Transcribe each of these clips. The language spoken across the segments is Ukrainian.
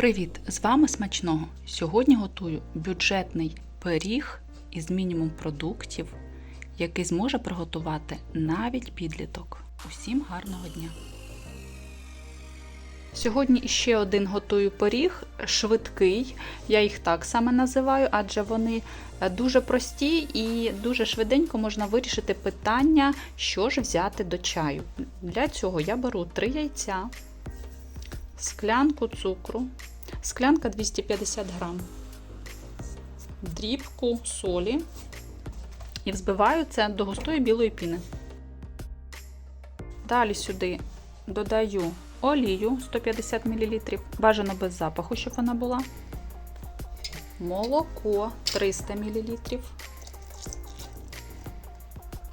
Привіт! З вами смачного. Сьогодні готую бюджетний пиріг із мінімум продуктів, який зможе приготувати навіть підліток. Усім гарного дня! Сьогодні ще один готую пиріг, швидкий. Я їх так саме називаю, адже вони дуже прості і дуже швиденько можна вирішити питання, що ж взяти до чаю. Для цього я беру 3 яйця, склянку цукру, склянка 250 грам, дрібку солі. І взбиваю це до густої білої піни. Далі сюди додаю олію 150 мл, бажано без запаху, щоб вона була, молоко 300 мл,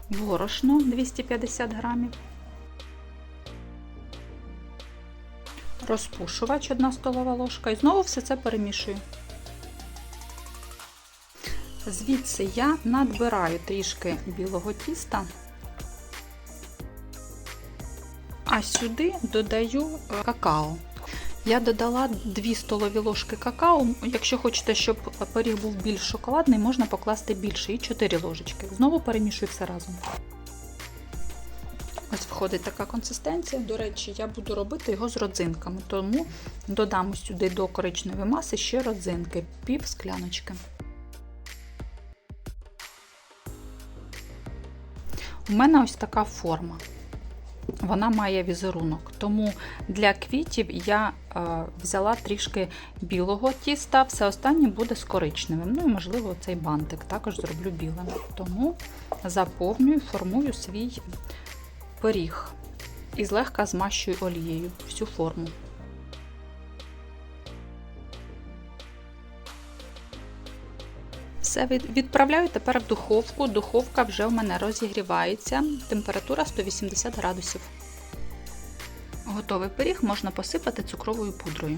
борошно 250 грамів, розпушувач 1 столова ложка і знову все це перемішую. Звідси я надбираю трішки білого тіста. А сюди додаю какао. Я додала 2 столові ложки какао. Якщо хочете, щоб пиріг був більш шоколадний, можна покласти більше і 4 ложечки. Знову перемішую все разом. Ось входить така консистенція. До речі, я буду робити його з родзинками, тому додам сюди до коричневої маси ще родзинки, пів скляночки. У мене ось така форма вона має візерунок. Тому для квітів я е, взяла трішки білого тіста, все останнє буде з коричневим. Ну і, можливо, цей бантик також зроблю білим. Тому заповнюю, формую свій пиріг і злегка змащую олією всю форму. Все відправляю тепер в духовку. Духовка вже в мене розігрівається, температура 180 градусів. Готовий пиріг можна посипати цукровою пудрою.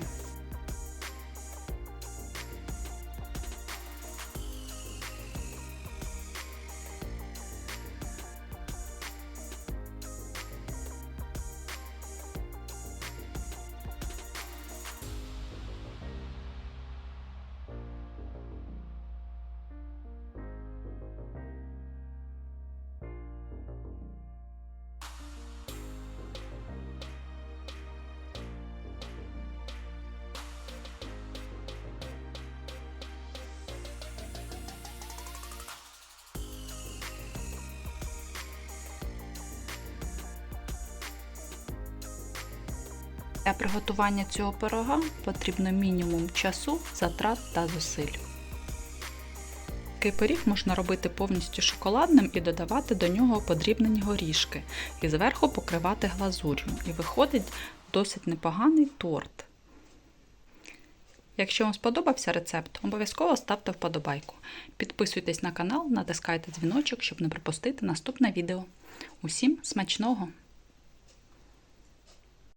Для приготування цього пирога потрібно мінімум часу, затрат та зусиль. Такий пиріг можна робити повністю шоколадним і додавати до нього подрібнені горішки, і зверху покривати глазур'ю. І виходить досить непоганий торт. Якщо вам сподобався рецепт, обов'язково ставте вподобайку. Підписуйтесь на канал, натискайте дзвіночок, щоб не пропустити наступне відео. Усім смачного!